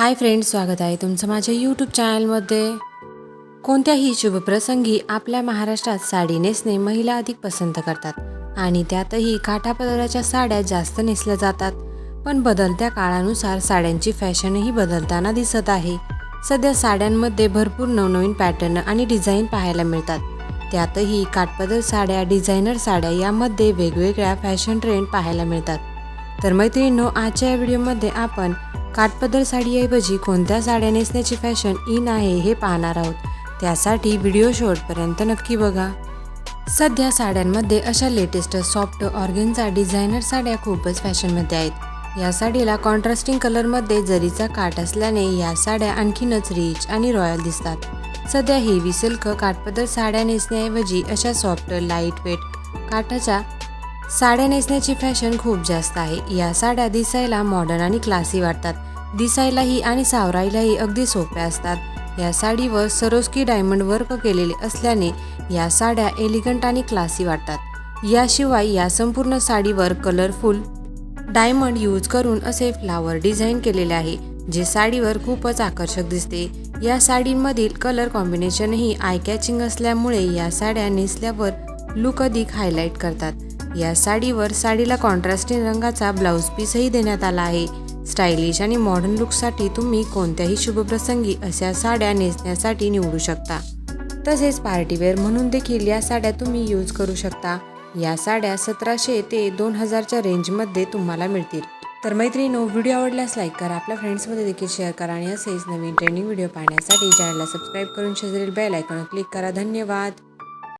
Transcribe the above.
Hi friends स्वागत आहे तुमचं माझ्या यूट्यूब चॅनलमध्ये कोणत्याही शुभप्रसंगी आपल्या महाराष्ट्रात साडी नेसणे महिला अधिक पसंत करतात आणि त्यातही काठापदराच्या साड्या जास्त नेसल्या जातात. पण बदलत्या काळानुसार साड्यांची फॅशनही बदलताना दिसत आहे. सध्या साड्यांमध्ये भरपूर नवनवीन पॅटर्न आणि डिझाईन पाहायला मिळतात. त्यातही काठपदर साड्या डिझायनर साड्या यामध्ये वेगवेगळ्या फॅशन ट्रेंड पाहायला मिळतात. तर मैत्रिणींनो आजच्या या व्हिडिओमध्ये आपण काठपदर साडीऐवजी कोणत्या साड्या नेसण्याची फॅशन इन आहे हे पाहणार आहोत. त्यासाठी व्हिडिओ शेवटपर्यंत नक्की बघा. सध्या साड्यांमध्ये अशा लेटेस्ट सॉफ्ट ऑर्गेनचा डिझायनर साड्या खूपच फॅशनमध्ये आहेत. या साडीला कॉन्ट्रास्टिंग कलरमध्ये जरीचा काठ असल्याने या साड्या आणखीनच रिच आणि रॉयल दिसतात. सध्या हेवी सिल्क काटपदर साड्या नेसण्याऐवजी अशा सॉफ्ट लाइट वेट काठाच्या साड्या नेसण्याची फॅशन खूप जास्त आहे. या साड्या दिसायला मॉडर्न आणि क्लासी वाटतात. दिसायलाही आणि सावरायलाही अगदी सोप्या असतात. या साडीवर सरोस्की डायमंड वर्क केलेले असल्याने या साड्या एलिगंट आणि क्लासी वाटतात. याशिवाय या संपूर्ण साडीवर कलरफुल डायमंड यूज करून असे फ्लावर डिझाईन केलेले आहे जे साडीवर खूपच आकर्षक दिसते. या साडींमधील कलर कॉम्बिनेशनही आय कॅचिंग असल्यामुळे या साड्या नेसल्यावर लुक अधिक हायलाईट करतात. या साडीवर साडीला कॉन्ट्रास्टिंग रंगाचा ब्लाऊज पीसही देण्यात आला आहे. स्टायलिश आणि मॉडर्न लुकसाठी तुम्ही कोणत्याही शुभप्रसंगी अशा साड्या नेसण्यासाठी निवडू शकता. तसेच पार्टीवेअर म्हणून देखील या साड्या तुम्ही यूज करू शकता. या साड्या सतराशे ते दोन हजारच्या रेंजमध्ये तुम्हाला मिळतील. तर मैत्रिणीनो व्हिडिओ आवडल्यास लाईक करा. आपल्या फ्रेंड्समध्ये देखील शेअर करा आणि असेच नवीन ट्रेंडिंग व्हिडिओ पाहण्यासाठी चॅनलला सबस्क्राईब करून शेजारील बेल आयकॉन क्लिक करा. धन्यवाद!